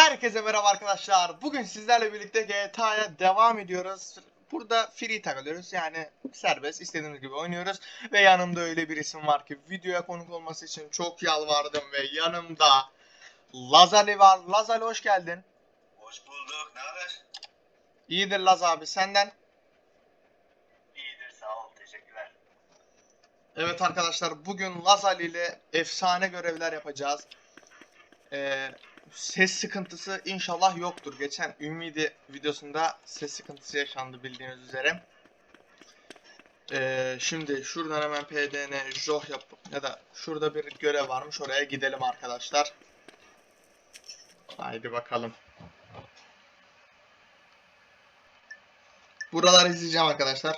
Herkese merhaba arkadaşlar. Bugün sizlerle birlikte GTA'ya devam ediyoruz. Burada free takılıyoruz. Yani serbest istediğimiz gibi oynuyoruz. Ve yanımda öyle bir isim var ki videoya konuk olması için çok yalvardım ve yanımda Lazali var. Lazali hoş geldin. Hoş bulduk. Ne haber? İyidir Laz abi senden. İyidir sağ ol. Teşekkürler. Evet arkadaşlar bugün Lazali ile efsane görevler yapacağız. Ee, ses sıkıntısı inşallah yoktur. Geçen Ümidi videosunda ses sıkıntısı yaşandı bildiğiniz üzere. Ee, şimdi şuradan hemen PDN Joh yap ya da şurada bir görev varmış oraya gidelim arkadaşlar. Haydi bakalım. Buraları izleyeceğim arkadaşlar.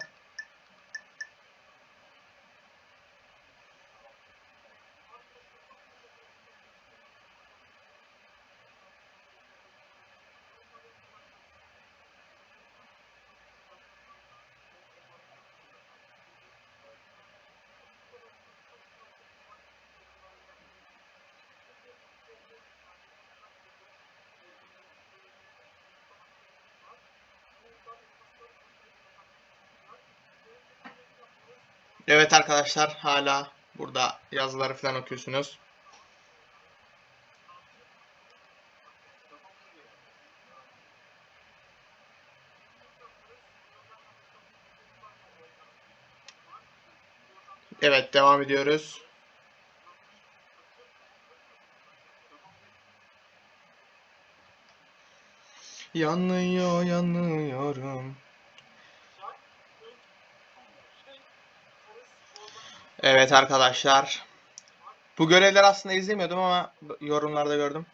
Evet arkadaşlar hala burada yazıları falan okuyorsunuz. Evet devam ediyoruz. Yanıyor yanıyorum. Evet arkadaşlar. Bu görevleri aslında izlemiyordum ama yorumlarda gördüm.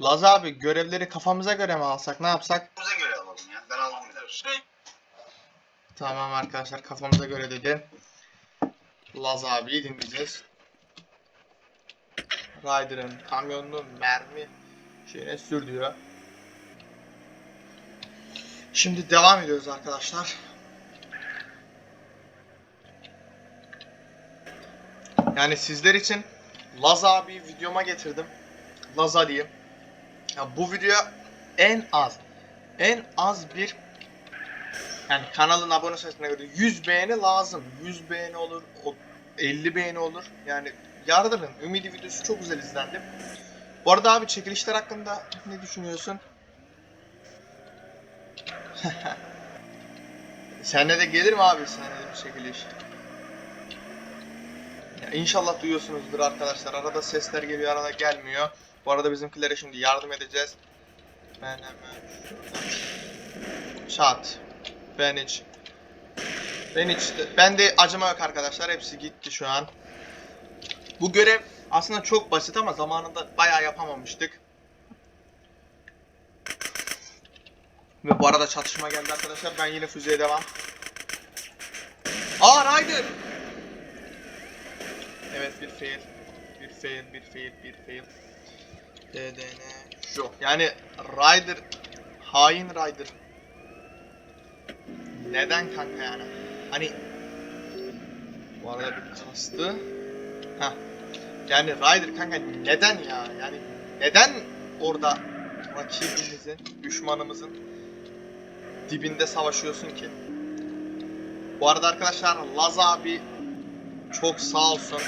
Laz abi görevleri kafamıza göre mi alsak ne yapsak? Bize göre alalım ya. Ben aldım bir Tamam arkadaşlar kafamıza göre dedi. Laz abiyi dinleyeceğiz. Ryder'ın kamyonunu mermi şeyine sür diyor. Şimdi devam ediyoruz arkadaşlar. Yani sizler için Laz abi videoma getirdim. Laz Ali'yi. Ya bu videoya en az en az bir yani kanalın abone sayısına göre 100 beğeni lazım. 100 beğeni olur, o- 50 beğeni olur. Yani yardırın. Ümidi videosu çok güzel izlendi. Bu arada abi çekilişler hakkında ne düşünüyorsun? Sende de gelir mi abi sende de bir çekiliş? Ya inşallah duyuyorsunuzdur arkadaşlar. Arada sesler geliyor, arada gelmiyor. Bu arada bizimkilere şimdi yardım edeceğiz. Ben hemen. Şat. Ben hiç. Ben hiç. Ben de acıma yok arkadaşlar. Hepsi gitti şu an. Bu görev aslında çok basit ama zamanında bayağı yapamamıştık. Ve bu arada çatışma geldi arkadaşlar. Ben yine füzeye devam. Aa Ryder! Evet bir fail. Bir fail, bir fail, bir fail. DDN yok. Yani Ryder hain Ryder. Neden kanka yani? Hani bu arada bir kastı. Ha. Yani Ryder kanka neden ya? Yani neden orada rakibimizin, düşmanımızın dibinde savaşıyorsun ki? Bu arada arkadaşlar Laz abi çok sağ olsun.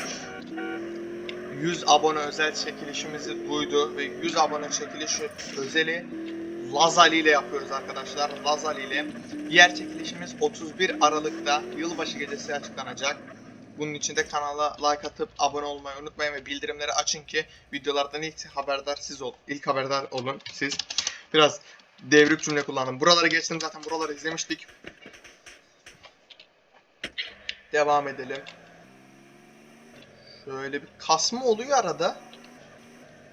100 abone özel çekilişimizi duydu ve 100 abone çekilişi özeli Lazali ile yapıyoruz arkadaşlar. Lazali ile. Diğer çekilişimiz 31 Aralık'ta yılbaşı gecesi açıklanacak. Bunun için de kanala like atıp abone olmayı unutmayın ve bildirimleri açın ki videolardan ilk haberdar siz ol. İlk haberdar olun siz. Biraz devrik cümle kullandım. Buraları geçtim zaten buraları izlemiştik. Devam edelim. Şöyle bir kasma oluyor arada.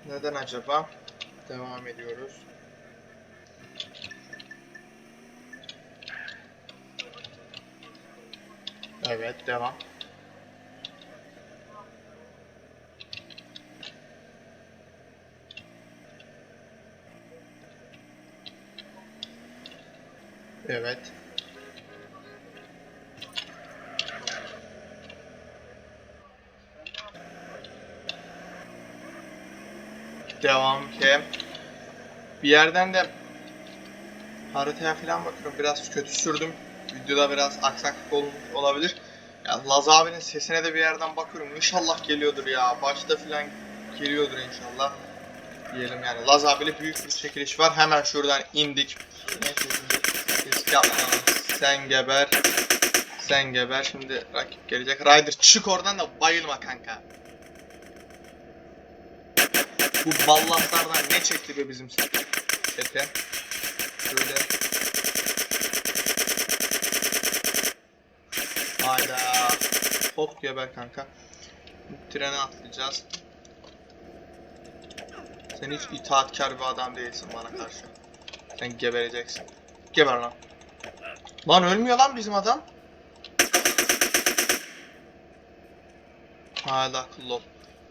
Neden acaba? Devam ediyoruz. Evet, devam. Evet. Devam ki. Bir yerden de haritaya falan bakıyorum. Biraz kötü sürdüm. Videoda biraz aksaklık olabilir. Ya Laz abinin sesine de bir yerden bakıyorum. İnşallah geliyordur ya. Başta falan geliyordur inşallah. Diyelim yani. Laz abiyle büyük bir çekiliş var. Hemen şuradan indik. Neyse yapmayalım. Sen geber. Sen geber. Şimdi rakip gelecek. Ryder çık oradan da bayılma kanka. Bu ballaslardan ne çekti be bizim sete? Şöyle. Hayda. Hop geber kanka. Trene atlayacağız. Sen hiç itaatkar bir adam değilsin bana karşı. Sen gebereceksin. Geber lan. Lan ölmüyor lan bizim adam. Hala akıllı ol.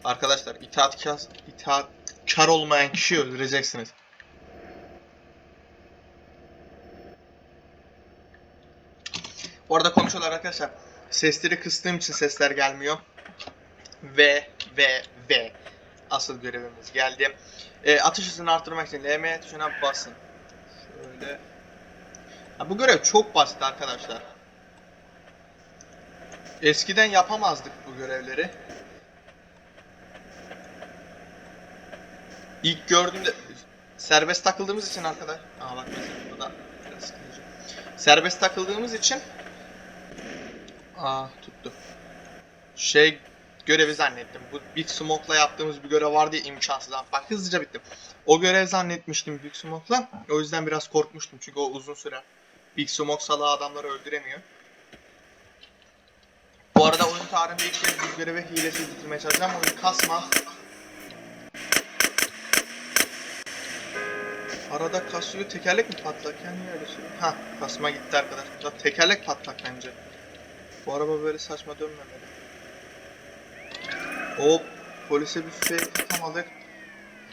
Arkadaşlar itaatkar, itaatkar olmayan kişiyi öldüreceksiniz. Orada konuşuyorlar arkadaşlar. Sesleri kıstığım için sesler gelmiyor. Ve ve ve asıl görevimiz geldi. E, atış hızını arttırmak için LM tuşuna basın. Şöyle. Bu görev çok basit arkadaşlar. Eskiden yapamazdık bu görevleri. İlk gördüğümde serbest takıldığımız için arkadaş. Aa bak mesela burada biraz sıkıntı. Serbest takıldığımız için Aa tuttu. Şey görevi zannettim. Bu Big Smoke'la yaptığımız bir görev vardı ya imkansız. Bak hızlıca bittim. O görev zannetmiştim Big Smoke'la. O yüzden biraz korkmuştum çünkü o uzun süre. Big Smoke salağı adamları öldüremiyor. Bu arada oyun tarihinde ilk kez bu görevi hilesiz bitirmeye çalışacağım. Oyun kasma. Arada kasıyor. Tekerlek mi patlak? Yani öyle söylüyorum? Ha kasma gitti arkadaşlar. Tekerlek patlak bence. Bu araba böyle saçma dönmemeli. Hop polise bir fake tutamadık.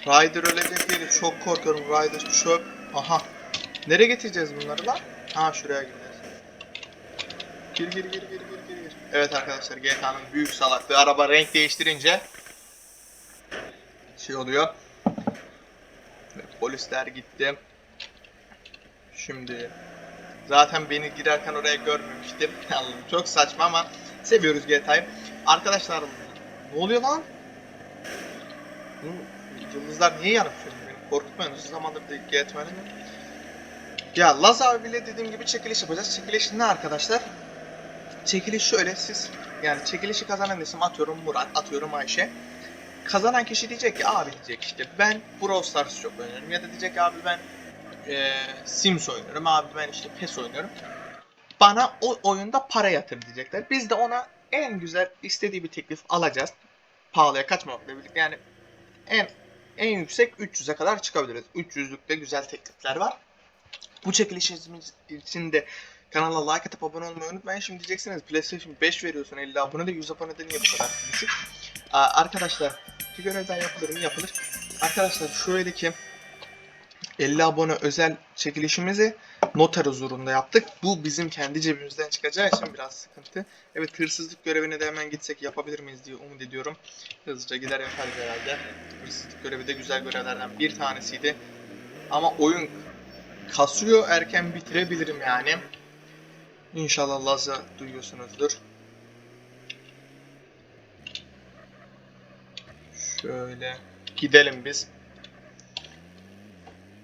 Ryder ölecek diye de çok korkuyorum. Ryder çöp. Aha. Nereye getireceğiz bunları lan? Ha şuraya gideceğiz. Gir gir gir gir gir gir gir. Evet arkadaşlar GTA'nın büyük salaklığı. Araba renk değiştirince şey oluyor. Ve polisler gitti. Şimdi zaten beni girerken oraya görmemiştim. Allah'ım çok saçma ama seviyoruz GTA'yı. Arkadaşlar ne oluyor lan? Yıldızlar niye yanıp sönüyor? Korkutmayın uzun zamandır GTA'nın Ya Laz abi bile dediğim gibi çekiliş yapacağız. Çekiliş ne arkadaşlar? Çekiliş şöyle siz yani çekilişi kazanan isim atıyorum Murat, atıyorum Ayşe. Kazanan kişi diyecek ki abi diyecek işte ben Brawl Stars çok oynuyorum ya da diyecek abi ben eee, Sims oynuyorum abi ben işte PES oynuyorum. Bana o oyunda para yatır diyecekler. Biz de ona en güzel istediği bir teklif alacağız. Pahalıya kaçmamakla birlikte yani en en yüksek 300'e kadar çıkabiliriz. 300'lükte güzel teklifler var. Bu çekilişimiz için de kanala like atıp abone olmayı unutmayın. Şimdi diyeceksiniz PlayStation 5 veriyorsun 50 abone de 100 abone de niye bu kadar düşük? Aa, arkadaşlar bir görevden yapılır mı? Yapılır. Arkadaşlar şuradaki 50 abone özel çekilişimizi noter huzurunda yaptık. Bu bizim kendi cebimizden çıkacağı için biraz sıkıntı. Evet hırsızlık görevine de hemen gitsek yapabilir miyiz diye umut ediyorum. Hızlıca gider yaparız herhalde. Hırsızlık görevi de güzel görevlerden bir tanesiydi. Ama oyun kasıyor erken bitirebilirim yani. İnşallah Laz'ı duyuyorsunuzdur. Şöyle gidelim biz.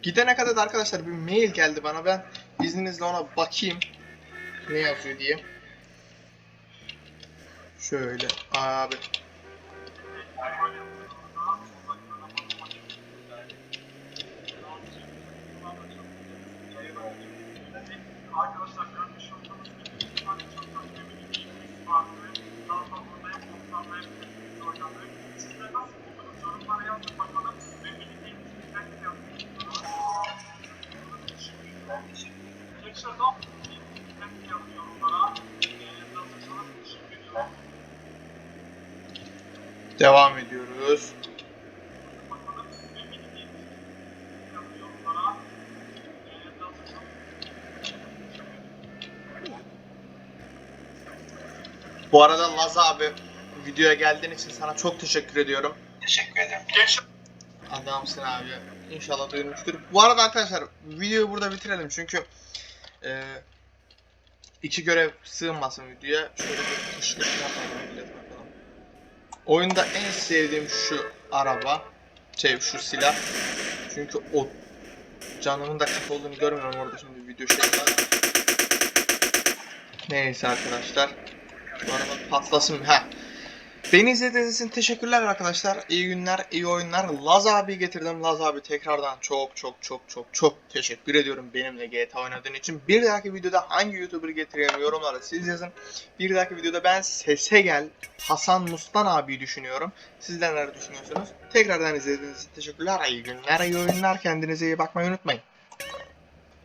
Gidene kadar da arkadaşlar bir mail geldi bana. Ben izninizle ona bakayım. Ne yazıyor diye. Şöyle abi. Devam ediyoruz. Bakalım ve birlikte yazın yorumlara. Nasıl çok Bu arada Laz abi videoya geldiğin için sana çok teşekkür ediyorum. Teşekkür ederim. Gençler Adamsın abi. İnşallah duyulmuştur. Bu arada arkadaşlar videoyu burada bitirelim çünkü e, iki görev sığmasın videoya. Şöyle bir kışlık yapalım. millet bakalım. Oyunda en sevdiğim şu araba. Şey şu silah. Çünkü o canımın da kısa olduğunu görmüyorum orada şimdi video şey var. Neyse arkadaşlar. Şu araba patlasın. Ha. Beni izlediğiniz için teşekkürler arkadaşlar. İyi günler, iyi oyunlar. Laz abi getirdim. Laz abi tekrardan çok çok çok çok çok teşekkür ediyorum benimle GTA oynadığın için. Bir dahaki videoda hangi YouTuber getireyim yorumlara siz yazın. Bir dahaki videoda ben Sese Gel Hasan Mustan abi düşünüyorum. Sizler neler düşünüyorsunuz? Tekrardan izlediğiniz için teşekkürler. İyi günler, iyi oyunlar. Kendinize iyi bakmayı unutmayın.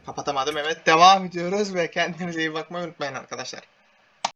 Kapatamadım evet. Devam ediyoruz ve kendinize iyi bakmayı unutmayın arkadaşlar.